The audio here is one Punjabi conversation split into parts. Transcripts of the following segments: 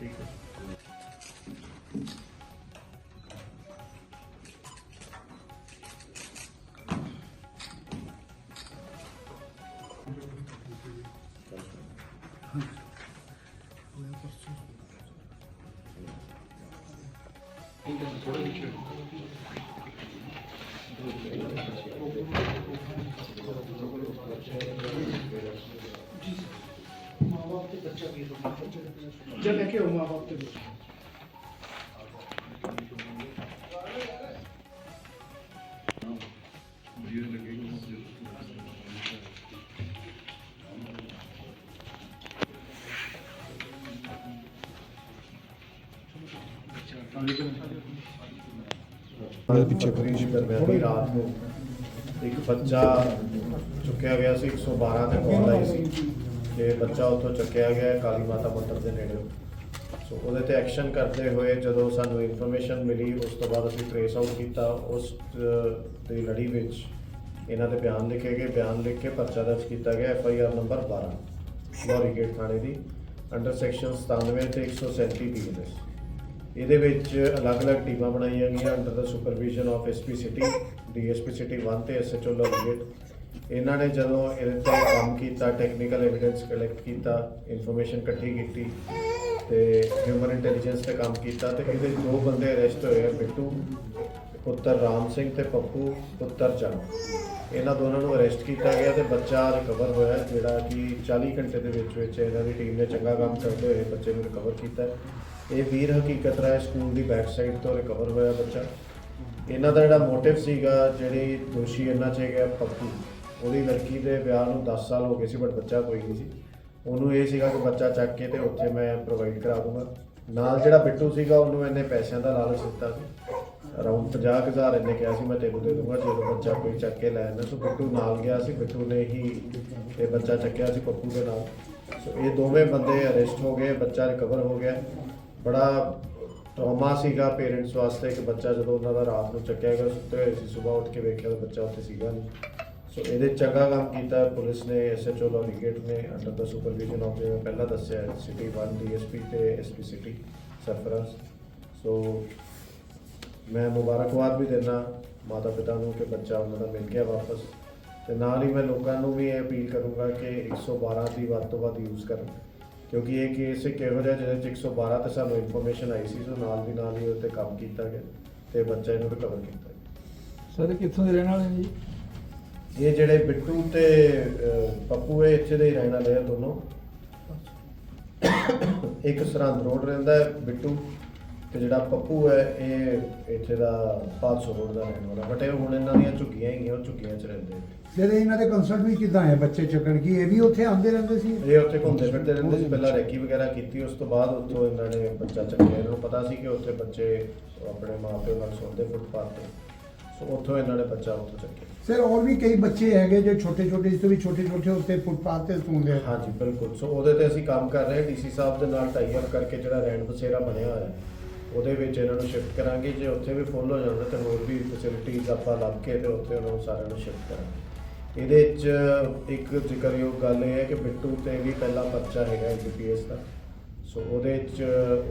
していく。Thank you. ਬੱਚਾ ਦੇ ਪਿੱਛੇ ਪੁਲਿਸ ਦਰਮਿਆਨੀ ਰਾਤ ਨੂੰ ਇੱਕ ਬੱਚਾ ਚੁੱਕਿਆ ਗਿਆ ਸੀ 112 ਤੇ ਕਾਲ ਆਈ ਸੀ ਕਿ ਬੱਚਾ ਉੱਥੋਂ ਚੱਕਿਆ ਗਿਆ ਕਾਲੀ ਮਾਤਾ ਮੰਦਰ ਦੇ ਨੇੜੇ। ਸੋ ਉਹਦੇ ਤੇ ਐਕਸ਼ਨ ਕਰਦੇ ਹੋਏ ਜਦੋਂ ਸਾਨੂੰ ਇਨਫੋਰਮੇਸ਼ਨ ਮਿਲੀ, ਉਸ ਤੋਂ ਬਾਅਦ ਅਸੀਂ ਟ੍ਰੇਸ ਆਊਟ ਕੀਤਾ। ਉਸ ਦੀ ਲੜੀ ਵਿੱਚ ਇਹਨਾਂ ਦੇ ਬਿਆਨ ਲਿਖੇ ਗਏ। ਬਿਆਨ ਲਿਖ ਕੇ ਪਰਚਾ ਦਰਜ ਕੀਤਾ ਗਿਆ ਐਫ ਆਈ ਆਰ ਨੰਬਰ 12 ਲੋਰੀ ਗੇਟ ਥਾਣੇ ਦੀ ਅੰਡਰ ਸੈਕਸ਼ਨ 97 ਤੇ 137 ਬੀਐਨਐਸ ਇਹਦੇ ਵਿੱਚ ਅਲੱਗ-ਅਲੱਗ ਟੀਮਾਂ ਬਣਾਈਆਂ ਗਈਆਂ under the supervision of SP city DSP city 1 ਤੇ ਐਸਐਚਓ ਗੇਟ ਇਹਨਾਂ ਨੇ ਜਦੋਂ ਇਹਦੇ ਤੇ ਕੰਮ ਕੀਤਾ ਟੈਕਨੀਕਲ ਐਵੀਡੈਂਸ ਕਲੈਕਟ ਕੀਤਾ ਇਨਫੋਰਮੇਸ਼ਨ ਇਕੱਠੀ ਕੀਤੀ ਤੇ ਹਿਊਮਨ ਇੰਟੈਲੀਜੈਂਸ ਤੇ ਕੰਮ ਕੀਤਾ ਤੇ ਇਹਦੇ ਦੋ ਬੰਦੇ ਅਰੈਸਟ ਹੋਏ ਆ, ਬਿੱਟੂ, ਪੁੱਤਰ ਰਾਮ ਸਿੰਘ ਤੇ ਪੱਪੂ, ਪੁੱਤਰ ਚੰਨ ਇਹਨਾਂ ਦੋਨਾਂ ਨੂੰ ਅਰੈਸਟ ਕੀਤਾ ਗਿਆ ਤੇ ਬੱਚਾ ਰਿਕਵਰ ਹੋਇਆ, ਜਿਹੜਾ ਕਿ 40 ਘੰਟੇ ਦੇ ਵਿੱਚ ਵਿੱਚ ਇਹਨਾਂ ਦੀ ਟੀਮ ਨੇ ਚੰਗਾ ਕੰਮ ਕਰਦੇ ਹੋਏ ਬੱਚੇ ਨੂੰ ਰਿਕਵਰ ਕੀਤਾ। ਇਹ ਵੀਰ ਹਕੀਕਤ ਰਾਏ ਸਕੂਲ ਦੀ ਬੈਕ ਸਾਈਡ ਤੋਂ ਰਿਕਵਰ ਹੋਇਆ ਬੱਚਾ। ਇਹਨਾਂ ਦਾ ਜਿਹੜਾ ਮੋਟਿਵ ਸੀਗਾ, ਜਿਹੜੀ ਦੋਸ਼ੀ ਇਹਨਾਂ 'ਚ ਹੈਗਾ ਪੱਪੂ। ਉਹਦੀ ਲੜਕੀ ਦੇ ਵਿਆਹ ਨੂੰ 10 ਸਾਲ ਹੋ ਗਏ ਸੀ ਬਟ ਬੱਚਾ ਕੋਈ ਨਹੀਂ ਸੀ। ਉਹਨੂੰ ਇਹ ਸੀਗਾ ਕਿ ਬੱਚਾ ਚੱਕ ਕੇ ਤੇ ਉੱਥੇ ਮੈਂ ਪ੍ਰੋਵਾਈਡ ਕਰਾ ਦੂੰਗਾ। ਨਾਲ ਜਿਹੜਾ ਬਿੱਟੂ ਸੀਗਾ, ਉਹਨੂੰ ਇਹਨੇ ਪੈਸਿਆਂ ਦਾ ਲਾਲਚ ਦਿੱਤਾ ਸੀ। ਅਰਾਊਂਡ 50000 ਇਹਨੇ ਕਿਹਾ ਸੀ, ਮੈਂ ਤੈਨੂੰ ਦੇ ਦੂੰਗਾ, ਜਦੋਂ ਬੱਚਾ ਕੋਈ ਚੱਕ ਕੇ ਲੈ ਆਉਂਦਾ। ਸੋ ਬਿੱਟੂ ਨਾਲ ਗਿਆ ਸੀ, ਬਿੱਟੂ ਨੇ ਹੀ ਇਹ ਬੱਚਾ ਚੱਕਿਆ ਸੀ ਪੱਪੂ ਦੇ ਨਾਲ। ਸੋ ਇਹ ਦੋਵੇਂ ਬੰਦੇ ਅਰੈਸਟ ਹੋ ਗਏ, ਬੱਚਾ ਰਿਕਵਰ ਹੋ ਗਿਆ। ਬੜਾ ਟਰੋਮਾ ਸੀਗਾ ਪੇਰੈਂਟਸ ਵਾਸਤੇ ਕਿ ਬੱਚਾ ਜਦੋਂ ਉਹਨਾਂ ਦਾ ਰਾਤ ਨੂੰ ਚੱਕਿਆ ਗਿਆ, ਸੁੱਤੇ ਹੋਏ ਸੀ ਸਵੇਰ ਉੱਠ ਕੇ ਵੇਖਿਆ ਤਾਂ ਬੱਚਾ ਉੱਥੇ ਸੀਗਾ ਨਹੀਂ। ਸੋ ਇਹਦੇ ਚੰਗਾ ਕੰਮ ਕੀਤਾ ਪੁਲਿਸ ਨੇ ਐਸਐਚਓ ਲੋਰੀਗੇਟ ਨੇ ਅੰਡਰ ਦਾ ਸੁਪਰਵਿਜ਼ਨ ਆਫ ਜਿਵੇਂ ਪਹਿਲਾਂ ਦੱਸਿਆ ਸਿਟੀ 1 ਡੀਐਸਪੀ ਤੇ ਐਸਪੀ ਸਿਟੀ ਸਰਫਰਾਜ਼। ਸੋ ਮੈਂ ਮੁਬਾਰਕਬਾਦ ਵੀ ਦਿੰਦਾ ਮਾਤਾ ਪਿਤਾ ਨੂੰ ਕਿ ਬੱਚਾ ਉਹਨਾਂ ਦਾ ਮਿਲ ਗਿਆ ਵਾਪਸ। ਤੇ ਨਾਲ ਹੀ ਮੈਂ ਲੋਕਾਂ ਨੂੰ ਵੀ ਇਹ ਅਪੀਲ ਕਰੂੰਗਾ ਕਿ 112 ਦੀ ਵੱਧ ਤੋਂ ਵੱਧ ਯੂਜ਼ ਕਰਨ। ਕਿਉਂਕਿ ਇਹ ਕੇਸ ਇੱਕ ਇਹੋ ਜਿਹਾ ਜਿਹਦੇ ਚ 112 ਤੇ ਸਾਨੂੰ ਇਨਫੋਰਮੇਸ਼ਨ ਆਈ ਸੀ ਸੋ ਨਾਲ ਦੀ ਨਾਲ ਹੀ ਉਹ ਤੇ ਕੰਮ ਕੀਤਾ ਗਿਆ ਤੇ ਬੱਚਾ ਇਹਨੂੰ ਰਿਕਵਰ ਕੀਤਾ ਗਿਆ। ਸਰ ਕਿੱਥੋਂ ਦੇ ਰਹਿਣ ਵਾਲੇ ਨੇ ਜੀ? ਇਹ ਜਿਹੜੇ ਬਿੱਟੂ ਤੇ ਅਹ, ਪੱਪੂ ਇਹ ਇੱਥੇ ਦੇ ਹੀ ਰਹਿਣ ਵਾਲੇ ਆ ਦੋਨੋਂ। ਇੱਕ ਸਰਹੰਦ ਰੋਡ ਰਹਿੰਦਾ ਹੈ ਬਿੱਟੂ ਤੇ ਜਿਹੜਾ ਪੱਪੂ ਹੈ ਇਹ ਇੱਥੇ ਦਾ 500 ਰੋਡ ਦਾ ਰਹਿਣ ਵਾਲਾ। ਬਟ ਇਹ ਹੁਣ ਇਹਨਾਂ ਦੀਆਂ ਝੁੱਗੀਆਂ ਹੈਗੀਆਂ ਉਹ ਝੁੱਗੀਆਂ 'ਚ ਰਹਿੰਦੇ ਆ। ਜਿਹੜੇ ਇਹਨਾਂ ਦੇ ਕੰਸਰਟ ਵੀ ਕਿਦਾਂ ਹੈ ਬੱਚੇ ਚੱਕਣ ਕੀ ਇਹ ਵੀ ਉੱਥੇ ਆਉਂਦੇ ਰਹਿੰਦੇ ਸੀ? ਇਹ ਉੱਥੇ ਘੁੰਮਦੇ ਫਿਰਦੇ ਰਹਿੰਦੇ ਸੀ ਪਹਿਲਾਂ ਰੈਕੀ ਵਗੈਰਾ ਕੀਤੀ ਉਸ ਤੋਂ ਬਾਅਦ ਉੱਥੋਂ ਇਹਨਾਂ ਨੇ ਬੱਚਾ ਚੱਕਿਆ। ਇਹਨਾਂ ਨੂੰ ਪਤਾ ਸੀ ਕਿ ਉੱਥੇ ਬੱਚੇ ਆਪਣੇ ਮਾਪਿਆਂ ਨਾਲ ਸੌਂਦੇ ਫੁੱਟਪਾਥ ਤੇ। ਸੋ ਉੱਥੋਂ ਇਹਨਾਂ ਨੇ ਬੱਚਾ ਉੱਥੋਂ ਚੱਕਿਆ। ਸਰ ਹੋਰ ਵੀ ਕਈ ਬੱਚੇ ਹੈਗੇ ਜੋ ਛੋਟੇ ਛੋਟੇ ਇਸ ਤੋਂ ਵੀ ਛੋਟੇ ਛੋਟੇ ਉੱਤੇ ਫੁੱਟਪਾਥ ਤੇ ਸੌਂਦੇ ਆ। ਹਾਂਜੀ ਬਿਲਕੁਲ। ਸੋ ਉਹਦੇ ਤੇ ਅਸੀਂ ਕੰਮ ਕਰ ਰਹੇ ਹਾਂ। ਡੀਸੀ ਸਾਹਿਬ ਦੇ ਨਾਲ ਟਾਈ ਅਪ ਕਰਕੇ ਜਿਹੜਾ ਰੈਂਟ ਬਸੇਰਾ ਬਣਿਆ ਹੋਇਆ ਹੈ ਉਹਦੇ ਵਿੱਚ ਇਹਨਾਂ ਨੂੰ ਸ਼ਿਫਟ ਕਰਾਂਗੇ। ਜੇ ਉੱਥੇ ਵੀ ਫੁੱਲ ਹੋ ਜਾਂਦਾ ਤੇ ਹੋਰ ਵੀ ਫੈਸਿਲਿਟੀਜ਼ ਆਪਾਂ ਲੱਭ ਕੇ ਤੇ ਉੱਥੇ ਉਹਨਾਂ ਨੂੰ ਸਾਰਿਆਂ ਨੂੰ ਸ਼ਿਫਟ ਕਰਾਂਗੇ। ਇਹਦੇ ਵਿੱਚ ਇੱਕ ਜ਼ਿਕਰਯੋਗ ਗੱਲ ਇਹ ਹੈ ਕਿ ਬਿੱਟੂ ਤੇ ਵੀ ਪਹਿਲਾ ਪਰਚਾ ਹੈਗਾ ਜੀਪੀਐਸ ਦਾ। ਸੋ ਉਹਦੇ ਵਿੱਚ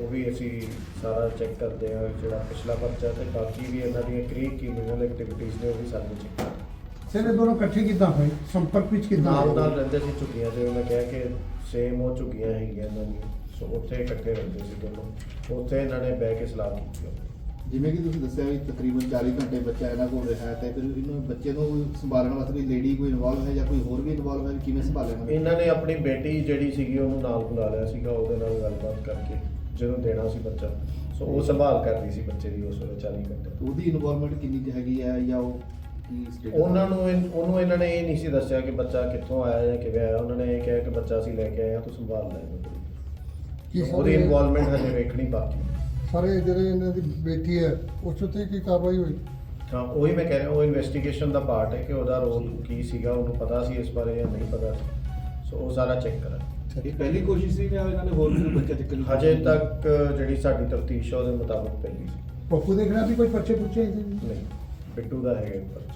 ਉਹ ਵੀ ਅਸੀਂ ਸਾਰਾ ਚੈੱਕ ਕਰਦੇ ਹਾਂ ਜਿਹੜਾ ਪਿਛਲਾ ਪਰਚਾ ਤੇ ਬਾਕੀ ਵੀ ਇਹਨਾਂ ਦੀਆਂ ਕਈ ਕ੍ਰਿਮੀਨਲ ਐਕਟੀਵਿਟੀਜ਼ ਨੇ ਉਹ ਵੀ ਸਾਨੂੰ ਚੈੱਕ ਕਰਦੇ ਸਰ ਇਹ ਦੋਨੋਂ ਇਕੱਠੇ ਕਿਦਾਂ ਹੋਏ? ਸੰਪਰਕ ਵਿੱਚ ਕਿਦਾਂ ਨਾਲ ਨਾਲ ਰਹਿੰਦੇ ਸੀ ਝੁੱਗੀਆਂ ਜਿਵੇਂ ਮੈਂ ਕਿਹਾ ਕਿ ਸੇਮ ਉਹ ਝੁੱਗੀਆਂ ਹੈਗੀਆਂ ਇਹਨਾਂ ਦੀਆਂ। ਸੋ ਉੱਥੇ ਇਕੱਠੇ ਰਹਿੰਦੇ ਸੀ ਦੋਨੋਂ। ਉੱਥੇ ਇਹਨਾਂ ਨੇ ਬਹਿ ਕੇ ਸਲਾਹ ਕੀਤੀ। ਜਿਵੇਂ ਕਿ ਤੁਸੀਂ ਦੱਸਿਆ ਵੀ ਤਕਰੀਬਨ 40 ਘੰਟੇ ਬੱਚਾ ਇਹਨਾਂ ਕੋਲ ਰਿਹਾ ਤੇ ਫਿਰ ਇਹਨੂੰ ਬੱਚੇ ਨੂੰ ਸੰਭਾਲਣ ਵਾਸਤੇ ਕੋਈ ਲੇਡੀ ਕੋਈ ਇਨਵੋਲਵ ਹੈ ਜਾਂ ਕੋਈ ਹੋਰ ਵੀ ਇਨਵੋਲਵ ਹੈ ਕਿਵੇਂ ਸੰਭਾਲਣਾ ਇਹਨਾਂ ਨੇ? ਆਪਣੀ ਬੇਟੀ ਜਿਹੜੀ ਸੀਗੀ ਉਹਨੂੰ ਨਾਲ ਬੁਲਾ ਲਿਆ ਸੀਗਾ ਉਹਦੇ ਨਾਲ ਗੱਲਬਾਤ ਕਰਕੇ ਜਦੋਂ ਦੇਣਾ ਸੀ ਬੱਚਾ। ਸੋ ਉਹ ਸੰਭਾਲ ਕਰਦੀ ਸੀ ਬੱਚੇ ਦੀ ਉਸ ਵੇਲੇ 40 ਘੰਟੇ। ਉਹਦੀ ਇਨਵੋਲਵਮੈਂਟ ਕਿੰਨੀ ਕੁ ਹੈਗੀ ਹੈ ਜਾਂ ਉਹ ਉਹਨਾਂ ਨੂੰ ਉਹਨੂੰ ਇਹਨਾਂ ਨੇ ਇਹ ਨਹੀਂ ਸੀ ਦੱਸਿਆ ਕਿ ਬੱਚਾ ਕਿੱਥੋਂ ਆਇਆ ਜਾਂ ਕਿਵੇਂ ਆਇਆ। ਉਹਨਾਂ ਨੇ ਇਹ ਕਿਹਾ ਕਿ ਬੱਚਾ ਅਸੀਂ ਲੈ ਕੇ ਆਏ ਹਾਂ ਤੂੰ ਸੰਭਾਲ ਲੈ। ਉਹਦੀ ਇਨਵੋਲਵਮੈਂਟ ਹਜੇ ਵੇਖਣੀ ਬਾਕੀ। ਹੈ। ਸਾਰੇ ਜਿਹੜੇ ਇਹਨਾਂ ਦੀ ਬੇਟੀ ਹੈ ਉਸ ਉੱਤੇ ਕੀ ਕਾਰਵਾਈ ਹੋਈ? ਹਾਂ ਉਹੀ ਮੈਂ ਕਹਿ ਰਿਹਾ ਉਹ ਇਨਵੈਸਟੀਗੇਸ਼ਨ ਦਾ ਪਾਰਟ ਹੈ ਕਿ ਉਹਦਾ ਰੋਲ ਕੀ ਸੀਗਾ ਉਹਨੂੰ ਪਤਾ ਸੀ ਇਸ ਬਾਰੇ ਜਾਂ ਨਹੀਂ ਪਤਾ। ਸੀ ਸੋ ਉਹ ਸਾਰਾ ਚੈੱਕ ਕਰਾਂ ਇਹ ਪਹਿਲੀ ਕੋਸ਼ਿਸ਼ ਸੀ ਜਾਂ ਇਹਨਾਂ ਨੇ ਹੋਰ ਵੀ ਕੋਈ ਬੱਚਾ ਚੱਕਣ ਹਜੇ ਤੱਕ ਜਿਹੜੀ ਸਾਡੀ ਤਫਤੀਸ਼ ਉਹਦੇ ਮੁਤਾਬਕ ਪਹਿਲੀ ਸੀ। ਪੱਪੂ ਦੇ ਖਿਲਾਫ ਵੀ ਕੋਈ ਪਰਚੇ ਪੁੱਛੇ ਨਹੀਂ ਬਿੱਟੂ ਦਾ ਹੈਗਾ ਥੈਂਕ